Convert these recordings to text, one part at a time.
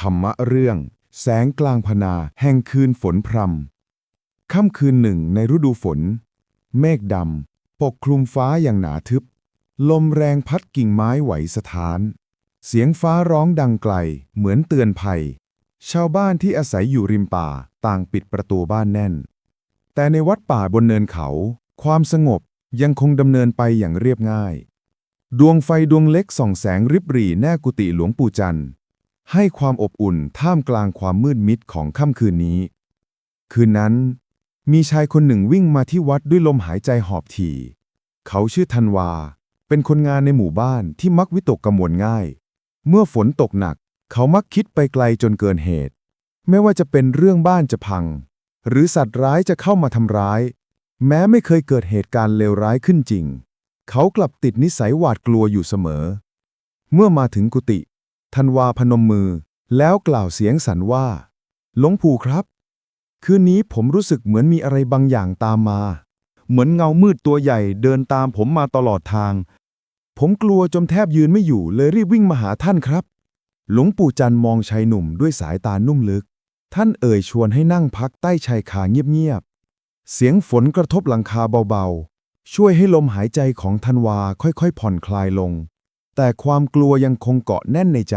ธรรมะเรื่อง แสงกลางพนา แห่งคืนฝนพรำค่ำคืนหนึ่งในฤดูฝน เมฆดำปกคลุมฟ้าอย่างหนาทึบ ลมแรงพัดกิ่งไม้ไหวสะท้าน เสียงฟ้าร้องดังไกล เหมือนเตือนภัย ชาวบ้านที่อาศัยอยู่ริมป่าต่างปิดประตูบ้านแน่น แต่ในวัดป่าบนเนินเขา ความสงบยังคงดำเนินไปอย่างเรียบง่าย ดวงไฟดวงเล็กส่องแสงริบหรี่แน่กุฏิหลวงปู่จันทร์ ให้ความอบอุ่นท่ามกลางความมืดมิดของค่ำคืนนี้ คืนนั้น มีชายคนหนึ่งวิ่งมาที่วัดด้วยลมหายใจหอบถี่ เขาชื่อธันวา เป็นคนงานในหมู่บ้านที่มักวิตกกังวลง่าย เมื่อฝนตกหนัก เขามักคิดไปไกลจนเกินเหตุ ไม่ว่าจะเป็นเรื่องบ้านจะพัง หรือสัตว์ร้ายจะเข้ามาทำร้าย แม้ไม่เคยเกิดเหตุการณ์เลวร้ายขึ้นจริง เขากลับติดนิสัยหวาดกลัวอยู่เสมอ เมื่อมาถึงกุฏิ ธันวาพนมมือ แล้วกล่าวเสียงสันว่า หลวงปู่ครับ คืนนี้ผมรู้สึกเหมือนมีอะไรบางอย่างตามมา เหมือนเงามืดตัวใหญ่เดินตามผมมาตลอดทาง ผมกลัวจนแทบยืนไม่อยู่เลยรีบวิ่งมาหาท่านครับ หลวงปู่จันมองชายหนุ่มด้วยสายตานุ่มลึก ท่านเอ่ยชวนให้นั่งพักใต้ชายคาเงียบๆ เสียงฝนกระทบหลังคาเบาๆ ช่วยให้ลมหายใจของธันวาค่อยๆ ผ่อนคลายลง แต่ความกลัวยังคงเกาะแน่นในใจ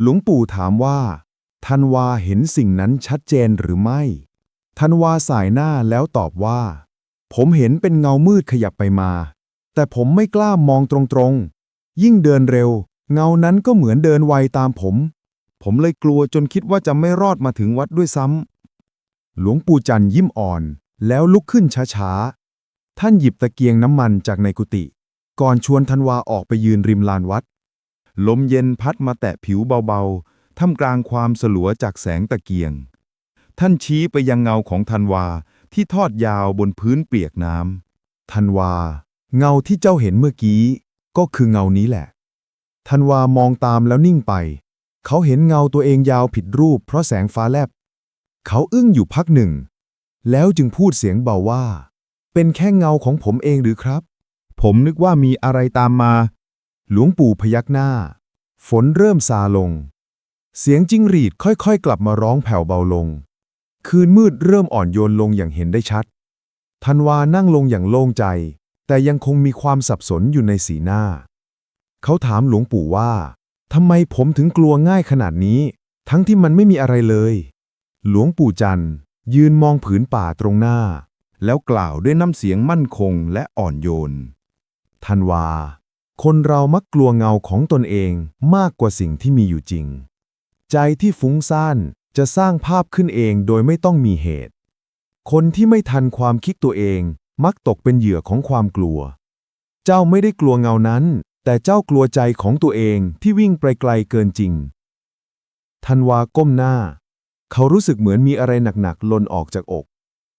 หลวงปู่ถามว่าธันวาเห็นสิ่งนั้นชัดเจนหรือไม่ธันวาสายหน้าแล้วตอบว่า ผมเห็นเป็นเงามืดขยับไปมา แต่ผมไม่กล้ามองตรงๆ ยิ่งเดินเร็ว เงานั้นก็เหมือนเดินไวตามผม ผมเลยกลัวจนคิดว่าจะไม่รอดมาถึงวัดด้วยซ้ำหลวงปู่จันยิ้มอ่อน แล้วลุกขึ้นช้าๆ ท่านหยิบตะเกียงน้ำมันจากในกุฏิ ก่อนชวนธันวาออกไปยืนริมลานวัด ลมเย็นพัดมาแตะผิวเบาๆ ท่ามกลางความสลัวจากแสงตะเกียง ท่านชี้ไปยังเงาของธันวาที่ทอดยาวบนพื้นเปียกน้ำธันวา เงาที่เจ้าเห็นเมื่อกี้ ก็คือเงานี้แหละธันวามองตามแล้วนิ่งไป เขาเห็นเงาตัวเองยาวผิดรูป เพราะแสงฟ้าแลบ เขาอึ้งอยู่พักหนึ่ง แล้วจึงพูดเสียงเบาว่า เป็นแค่เงาของผมเองหรือครับ ผมนึกว่ามีอะไรตามมา หลวงปู่พยักหน้า ฝนเริ่มซาลง เสียงจิ้งหรีดค่อยๆ กลับมาร้องแผ่วเบาลง คืนมืดเริ่มอ่อนโยนลงอย่างเห็นได้ชัดธันวานั่งลงอย่างโล่งใจ แต่ยังคงมีความสับสนอยู่ในสีหน้า เขาถามหลวงปู่ว่าทำไมผมถึงกลัวง่ายขนาดนี้ ทั้งที่มันไม่มีอะไรเลย หลวงปู่จันทร์ ยืนมองผืนป่าตรงหน้า แล้วกล่าวด้วยน้ำเสียงมั่นคงและอ่อนโยน ธันวา คนเรามักกลัวเงาของตนเองมากกว่าสิ่งที่มีอยู่จริง ใจที่ฟุ้งซ่านจะสร้างภาพขึ้นเองโดยไม่ต้องมีเหตุ คนที่ไม่ทันความคิดตัวเองมักตกเป็นเหยื่อของความกลัว เจ้าไม่ได้กลัวเงานั้น แต่เจ้ากลัวใจของตัวเองที่วิ่งไปไกลเกินจริง ธันวาก้มหน้า เขารู้สึกเหมือนมีอะไรหนักๆลนออกจากอก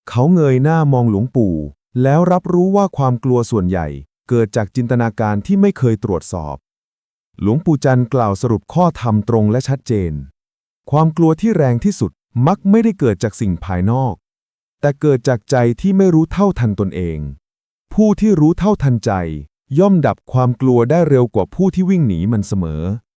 เขาเงยหน้ามองหลวงปู่ แล้วรับรู้ว่าความกลัวส่วนใหญ่ เกิดจากจินตนาการที่ไม่เคยตรวจสอบ หลวงปู่จันทร์กล่าวสรุปข้อธรรมตรงและชัดเจน ความกลัวที่แรงที่สุดมักไม่ได้เกิดจากสิ่งภายนอก แต่เกิดจากใจที่ไม่รู้เท่าทันตนเอง ผู้ที่รู้เท่าทันใจ ย่อมดับความกลัวได้เร็วกว่าผู้ที่วิ่งหนีมันเสมอ